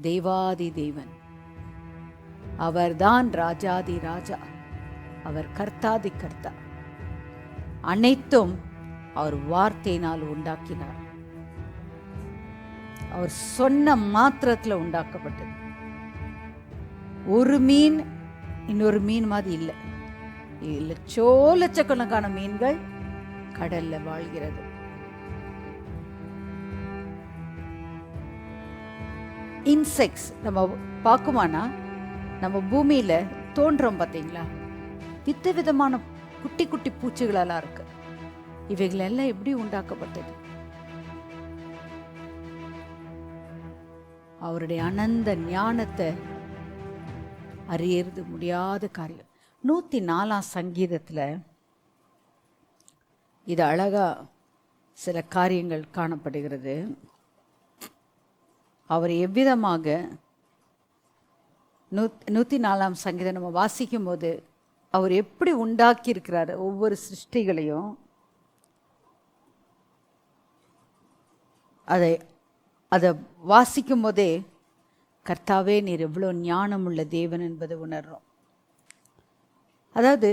தேவாதி தேவன். அவர்தான் ராஜாதி ராஜா. அவர் கர்த்தாதி கர்த்தா. அனைத்தும் அவர் வார்த்தையினால் உண்டாக்கினார். அவர் சொன்ன மாத்திரத்துல உண்டாக்கப்பட்டது. ஒரு மீன் இன்னொரு மீன் மாதிரி இல்லை. லட்சோ லட்சக்கணக்கான மீன்கள் கடல்ல வாழ்கிறது. இன்செக்ட்ஸ் நம்ம பார்க்குமானா நம்ம பூமியில் தோன்றோம் பார்த்தீங்களா? வித்த விதமான குட்டி குட்டி பூச்சிகளெல்லாம் இருக்கு. இவைகள் எல்லாம் எப்படி உண்டாக்கப்பட்டது? அவருடைய அனந்த ஞானத்தை அறியறது முடியாத காரியம். நூற்றி நாலாம் சங்கீதத்தில் இது அழகாக சில காரியங்கள் காணப்படுகிறது. அவர் எவ்விதமாக நூ நூற்றி நாலாம் சங்கீதம் நம்ம வாசிக்கும் போது அவர் எப்படி உண்டாக்கியிருக்கிறாரு ஒவ்வொரு சிருஷ்டிகளையும்? அதை அதை வாசிக்கும் போதே கர்த்தாவே நீர் எவ்வளோ ஞானம் உள்ள தேவன் என்பதை உணர்றோம். அதாவது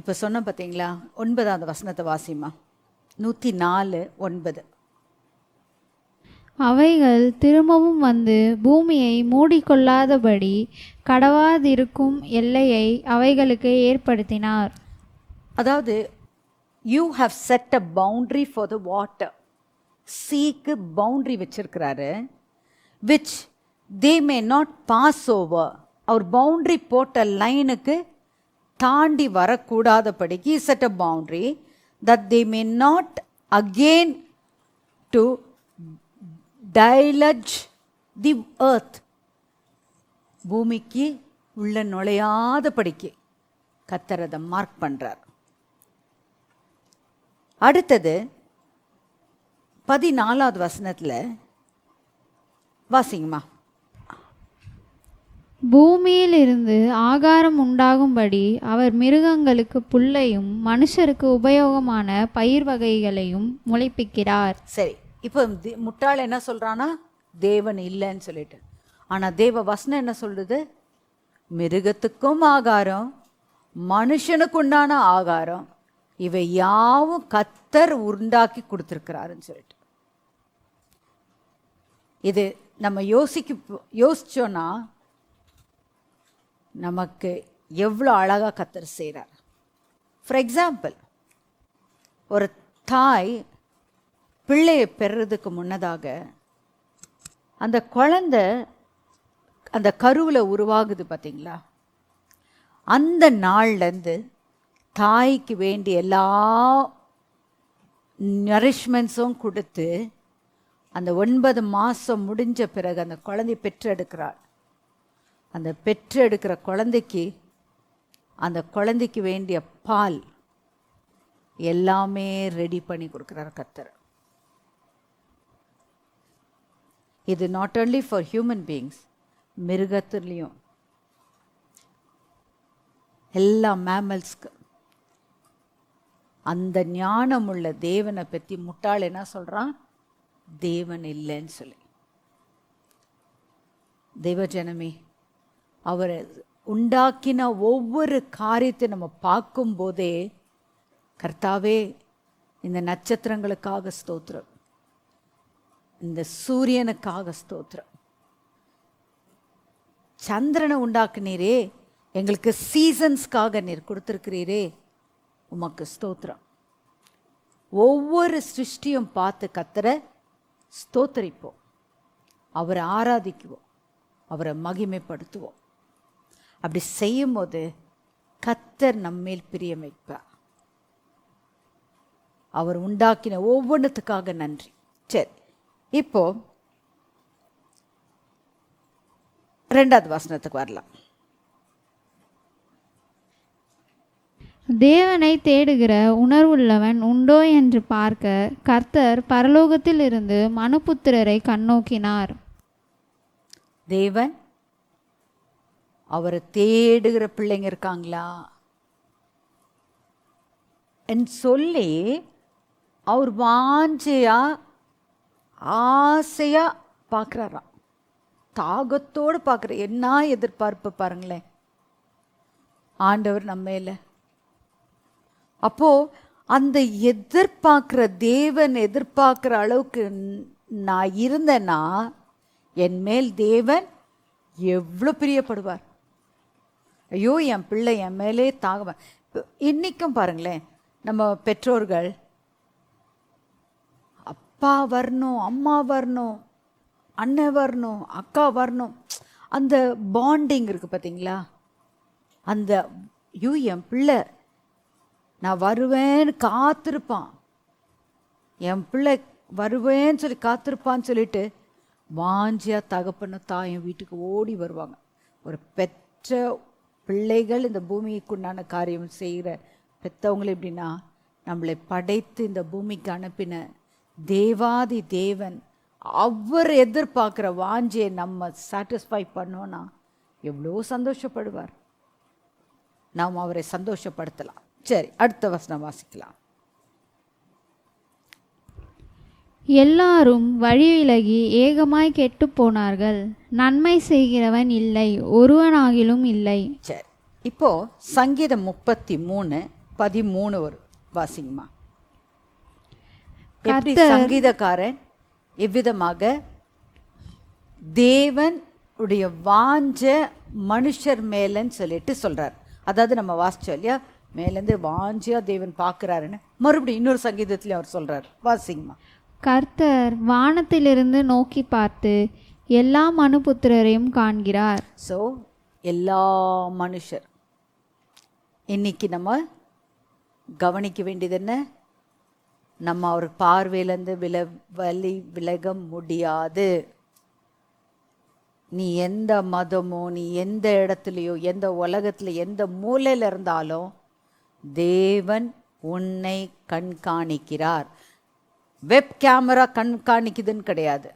இப்போ சொன்ன பார்த்தீங்களா? ஒன்பதாவது வசனத்தை வாசிமா நூற்றி நாலு ஒன்பது. அவைகள் திரும்பவும் வந்து பூமியை மூடிக்கொள்ளாதபடி கடவாதிருக்கும் எல்லையை அவைகளுக்கு ஏற்படுத்தினார். அதாவது you have set a boundary for the water சீக்கு பவுண்ட்ரி வச்சிருக்கிறாரு which they may not pass over our boundary போட்ட லைனுக்கு தாண்டி வரக்கூடாதபடிக்கு set a boundary that they may not again to deluge the earth பூமிக்கு உள்ள நுழையாதபடிக்கு கத்தர் அதை மார்க் பண்றார். அடுத்தது பதினாலாவது வசனத்துல வாசிங்கம்மா. பூமியிலிருந்து ஆகாரம் உண்டாகும்படி அவர் மிருகங்களுக்கு புல்லையும் மனுஷருக்கு உபயோகமான பயிர் வகைகளையும் முளைப்பிக்கிறார். சரி. இப்போ முட்டாள் என்ன சொல்கிறான்னா தேவன் இல்லைன்னு சொல்லிட்டு. ஆனால் தேவ வசனம் என்ன சொல்லுது? மிருகத்துக்கும் ஆகாரம் மனுஷனுக்கு உண்டான ஆகாரம். இவை யாவும் கத்தர் உண்டாக்கி கொடுத்துருக்கிறாருன்னு சொல்லிட்டு. இது நம்ம யோசிக்க யோசிச்சோன்னா நமக்கு எவ்வளோ அழகாக கத்தர் செய்கிறார் ஃபார் எக்ஸாம்பிள் ஒரு தாய் பிள்ளையை பெறதுக்கு முன்னதாக அந்த குழந்த அந்த கருவில் உருவாகுது பார்த்தீங்களா அந்த நாள்லேருந்து தாய்க்கு வேண்டிய எல்லா நரிஷ்மெண்ட்ஸும் கொடுத்து அந்த ஒன்பது மாதம் முடிஞ்ச பிறகு அந்த குழந்தை பெற்றெடுக்கிறாள். அந்த பெற்றெடுக்கிற குழந்தைக்கு அந்த குழந்தைக்கு வேண்டிய பால் எல்லாமே ரெடி பண்ணி கொடுக்குறார் கத்தர் இது not only for human beings மிருகத்துலேயும். எல்லா மேமல்ஸ்க்கு அந்த ஞானம் உள்ள தேவனை பற்றி முட்டாள் என்ன சொல்கிறான் தேவன் இல்லைன்னு சொல்லி. தேவஜனமே அவரை உண்டாக்கின ஒவ்வொரு காரியத்தை நம்ம பார்க்கும்போதே கர்த்தாவே இந்த நட்சத்திரங்களுக்காக ஸ்தோத்திரம். இந்த சூரியனுக்காக ஸ்தோத்திரம். சந்திரனை உண்டாக்குனீரே எங்களுக்கு சீசன்ஸ்க்காக நீர் கொடுத்துருக்கிறீரே உமக்கு ஸ்தோத்திரம். ஒவ்வொரு சிருஷ்டியும் பார்த்து கத்துற ஸ்தோத்தரிப்போம். அவரை ஆராதிக்குவோம். அவரை மகிமைப்படுத்துவோம். அப்படி செய்யும்போது கத்தர் நம்மேல் பிரியமைப்பார். அவர் உண்டாக்கின ஒவ்வொன்றுத்துக்காக நன்றி. சரி. இப்போ ரெண்டாவது வசனத்துக்கு வரலாம். தேவனை தேடுகிற உணர்வுள்ளவன் உண்டோ என்று பார்க்க கர்த்தர் பரலோகத்திலிருந்து மனுபுத்திரரை கண்ணோக்கினார். தேவன் அவரை தேடுகிற பிள்ளைங்க இருக்காங்களா? என்று சொல்லி அவர் வாஞ்சையா ஆசையாக பார்க்குறாராம். தாகத்தோடு பார்க்குற என்ன எதிர்பார்ப்பு பாருங்களேன். ஆண்டவர் நம்ம இல்லை அப்போது அந்த எதிர்பார்க்குற தேவன் எதிர்பார்க்குற அளவுக்கு நான் இருந்தேன்னா என் மேல் தேவன் எவ்வளோ பிரியப்படுவார். ஐயோ என் பிள்ளை என் மேலே தாகவன் இன்றைக்கும் பாருங்களேன் நம்ம பெற்றோர்கள் அப்பா வரணும் அம்மா வரணும் அண்ணன் வரணும் அக்கா வரணும். அந்த பாண்டிங் இருக்குது பார்த்தீங்களா அந்த ஐயோ என் பிள்ளை நான் வருவேன்னு காத்திருப்பான். என் பிள்ளை வருவேன்னு சொல்லி காத்திருப்பான்னு சொல்லிட்டு வாஞ்சியா தகப்பன தாயும் வீட்டுக்கு ஓடி வருவாங்க. ஒரு பெற்ற பிள்ளைகள் இந்த பூமிக்குண்டான காரியம் செய்கிற பெற்றவங்களை எப்படின்னா நம்மளை படைத்து இந்த பூமிக்கு அனுப்பின தேவாதி தேவன் அவர் எதிர்பார்க்குற வாஞ்சியை நம்ம சாட்டிஸ்ஃபை பண்ணோன்னா எவ்வளோ சந்தோஷப்படுவார். நாம் அவரை சந்தோஷப்படுத்தலாம். சரி அடுத்த வசனம் வாசிக்கலாம். எல்லாரும் வழி விலகி ஏகமாய் கெட்டுப் போனார்கள். நன்மை செய்கிறவன் இல்லை ஒருவனாகிலும் இல்லை. சரி இப்போ சங்கீதம் முப்பத்தி மூணு பதிமூணு வரும் வாசிங்கம்மா. எப்படி சங்கீதக்காரன் எவ்விதமாக? தேவன் உடைய வாஞ்ச மனுஷர் மேலன்னு சொல்லிட்டு சொல்றார். அதாவது நம்ம வாசிச்சோம் இல்லையா? மேலேருந்து வாஞ்சியா தேவன் பார்க்கறாருன்னு மறுபடியும் இன்னொரு சங்கீதத்திலையும் அவர் சொல்றார். வாசிங்கம்மா. கர்த்தர் வானத்திலிருந்து நோக்கி பார்த்து எல்லா மனுபுத்திரரையும் காண்கிறார். ஸோ எல்லா மனுஷர். இன்னைக்கு நம்ம கவனிக்க வேண்டியது என்ன? நம்ம அவர் பார்வையிலேருந்து வில வலி விலக முடியாது. நீ எந்த மதமோ நீ எந்த இடத்துலையோ எந்த உலகத்தில் எந்த மூலையில் இருந்தாலும் தேவன் உன்னை கண்காணிக்கிறார். வெப் கேமரா கண்காணிக்குதுன்னு கிடையாது.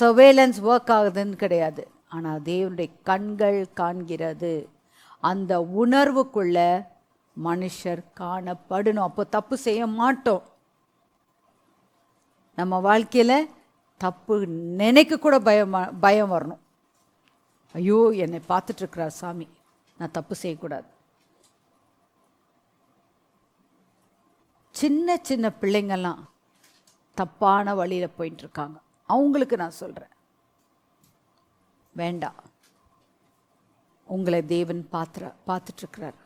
சர்வேலன்ஸ் ஒர்க் ஆகுதுன்னு கிடையாது. ஆனால் தேவனுடைய கண்கள் காண்கிறது. அந்த உணர்வுக்குள்ள மனுஷர் காணப்படணும். அப்போ தப்பு செய்ய மாட்டோம். நம்ம வாழ்க்கையில் தப்பு நினைக்க கூட பயம் பயம் வரணும். ஐயோ என்னை பார்த்துட்ருக்கிறார் சாமி. நான் தப்பு செய்யக்கூடாது. சின்ன சின்ன பிள்ளைங்கள்லாம் தப்பான வழியில் போயிட்டுருக்காங்க அவங்களுக்கு நான் சொல்கிறேன் வேண்டாம். உங்களை தேவன் பார்த்துற பார்த்துட்ருக்கிறார்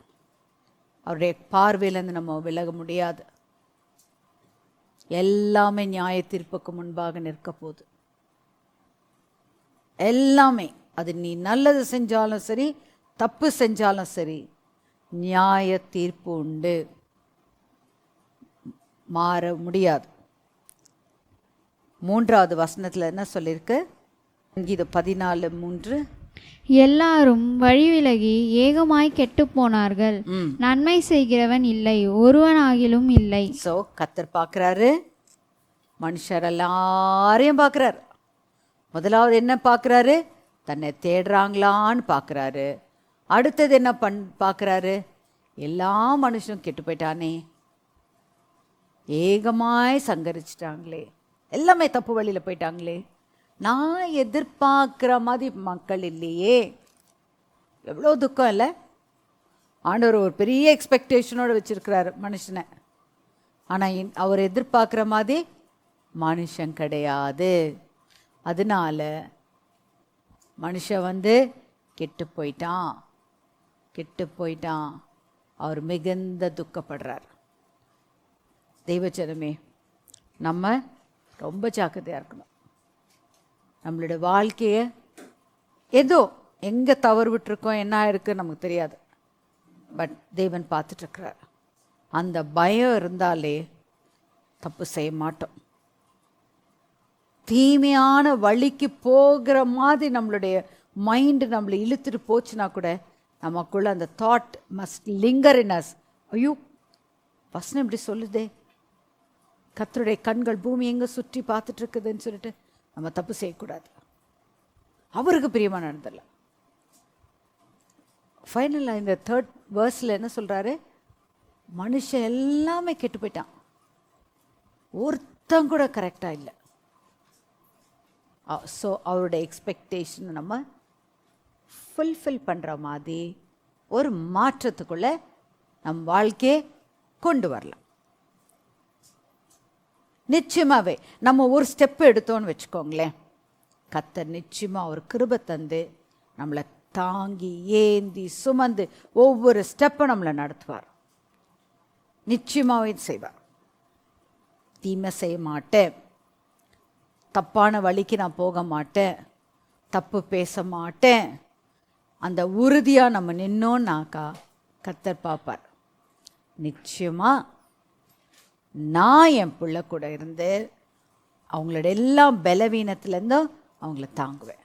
அவருடைய பார்வையிலேருந்து நம்ம விலக முடியாது. எல்லாமே நியாய தீர்ப்புக்கு முன்பாக நிற்க போகுது. எல்லாமே அது நீ நல்லது செஞ்சாலும் சரி தப்பு செஞ்சாலும் சரி நியாய தீர்ப்பு உண்டு. மாற முடியாது. மூன்றாவது வசனத்தில் என்ன சொல்லியிருக்கு? இது பதினாலு மூன்று. எல்லாரும் வழி விலகி ஏகமாய் கெட்டுப் போனார்கள். நன்மை செய்கிறவன் இல்லை ஒருவனாகிலும் இல்லை. ஸோ கத்தர் பார்க்குறாரு. மனுஷர் எல்லாரையும் பார்க்குறாரு. முதலாவது என்ன பார்க்குறாரு? தன்னை தேடுறாங்களான்னு பார்க்குறாரு. அடுத்தது என்ன பண் பார்க்குறாரு? எல்லா மனுஷனும் கெட்டு போயிட்டானே. ஏகமாய் சங்கரிச்சிட்டாங்களே. எல்லாமே தப்பு வழியில் போயிட்டாங்களே. நான் எதிர்பார்க்குற மாதிரி மக்கள் இல்லையே. எவ்வளோ துக்கம் இல்லை? ஆண்டவர் ஒரு பெரிய எக்ஸ்பெக்டேஷனோடு வச்சிருக்கிறாரு மனுஷனை. ஆனால் அவர் எதிர்பார்க்குற மாதிரி மனுஷன் கிடையாது. அதனால மனுஷன் வந்து கெட்டு போயிட்டான். கெட்டு போயிட்டான். அவர் மிகுந்த துக்கப்படுறார். தெய்வச்சனமே நம்ம ரொம்ப ஜாக்கிரதையாக இருக்கணும். நம்மளோட வாழ்க்கையை ஏதோ எங்கே தவறு விட்டுருக்கோம் என்ன இருக்குன்னு நமக்கு தெரியாது. பட் தேவன் பார்த்துட்ருக்கிறார். அந்த பயம் இருந்தாலே தப்பு செய்ய மாட்டோம். தீமையான வழிக்கு போகிற மாதிரி நம்மளுடைய மைண்டு நம்மளை இழுத்துட்டு போச்சுன்னா கூட நமக்குள்ள அந்த thought must linger in us ஐயோ வசனம் இப்படி சொல்லுதே. கத்தருடைய கண்கள் பூமி எங்கே சுற்றி பார்த்துட்ருக்குதுன்னு சொல்லிட்டு நம்ம தப்பு செய்யக்கூடாது. அவருக்கு பிரியமாக நடந்துடலாம். ஃபைனலாக இந்த தேர்ட் வேர்ஸில் என்ன சொல்கிறாரு மனுஷன் எல்லாமே கெட்டு போயிட்டான். ஒருத்தம் கூட கரெக்டாக இல்லை. ஸோ அவரோட எக்ஸ்பெக்டேஷன் நம்ம ஃபுல்ஃபில் பண்ணுற மாதிரி ஒரு மாற்றத்துக்குள்ளே நம் வாழ்க்கையை கொண்டு வரலாம். நிச்சயமாகவே நம்ம ஒரு ஸ்டெப் எடுத்தோன்னு வச்சுக்கோங்களேன். கத்தர் நிச்சயமாக ஒரு கிருபை தந்து நம்மளை தாங்கி ஏந்தி சுமந்து ஒவ்வொரு ஸ்டெப்பும் நம்மளை நடத்துவார். நிச்சயமாகவே செய்வார். தீமை செய்ய மாட்டேன். தப்பான வழிக்கு நான் போக மாட்டேன். தப்பு பேச மாட்டேன். அந்த உறுதியாக நம்ம நின்னோன்னாக்கா கத்தர் பார்ப்பார். நிச்சயமாக நான் என் பிள்ளை கூட இருந்து அவங்களோட எல்லா பலவீனத்துலேருந்தும் அவங்கள தாங்குவேன்.